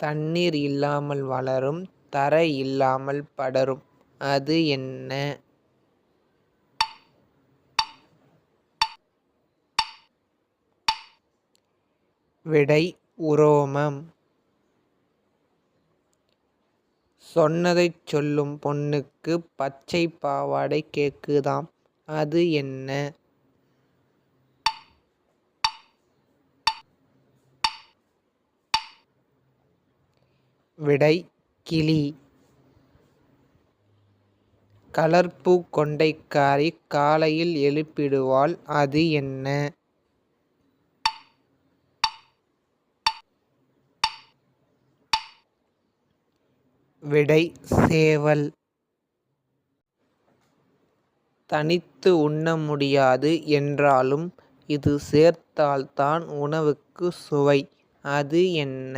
தண்ணீர் இல்லாமல் வளரும் தரை இல்லாமல் படரும். அது என்ன? விடை உரோமம். சொன்னதைச் சொல்லும் பொண்ணுக்கு பச்சை பாவாடை கேக்குதாம் அது என்ன? விடை கிளி. கலர்பூ கொண்டைக்காரி காலையில் எழுப்பிடுவாள் அது என்ன? விடை சேவல். தனித்து உண்ண முடியாது என்றாலும் இது சேர்த்தால்தான் உணவுக்கு சுவை அது என்ன?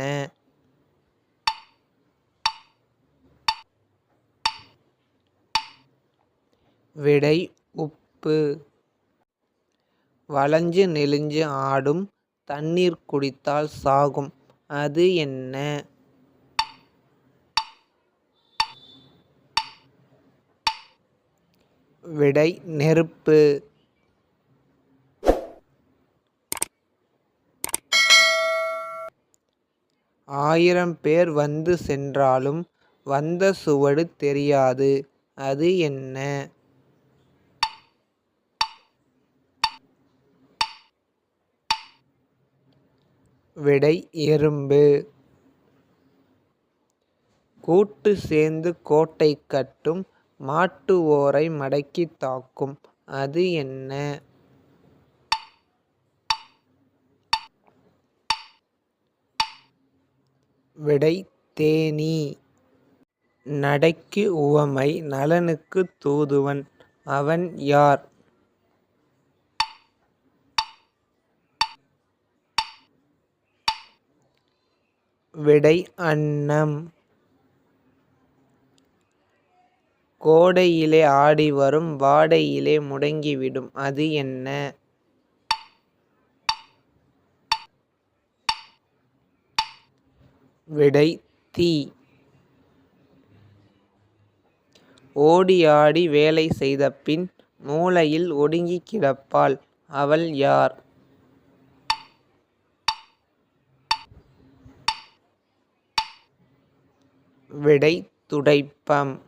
விடை உப்பு. வளைஞ்சு நெளிஞ்சு ஆடும் தண்ணீர் குடித்தால் சாகும். அது என்ன? விடை நெருப்பு. ஆயிரம் பேர் வந்து சென்றாலும் வந்த சுவடு தெரியாது. அது என்ன? விடை எறும்பு. கூட்டு சேர்ந்து கோட்டை கட்டும் மாட்டு ஓரை மடக்கித் தாக்கும். அது என்ன? விடை தேனீ. நடைக்கு உவமை நலனுக்குத் தூதுவன். அவன் யார்? விடை அன்னம். கோடையிலே ஆடி வரும் வாடையிலே முடங்கிவிடும் அது என்ன? விடை தீ. ஓடி ஆடி வேலை செய்தபின் மூலையில் ஒடுங்கிக் கிடப்பாள். அவள் யார்? விடை துடைப்பம்.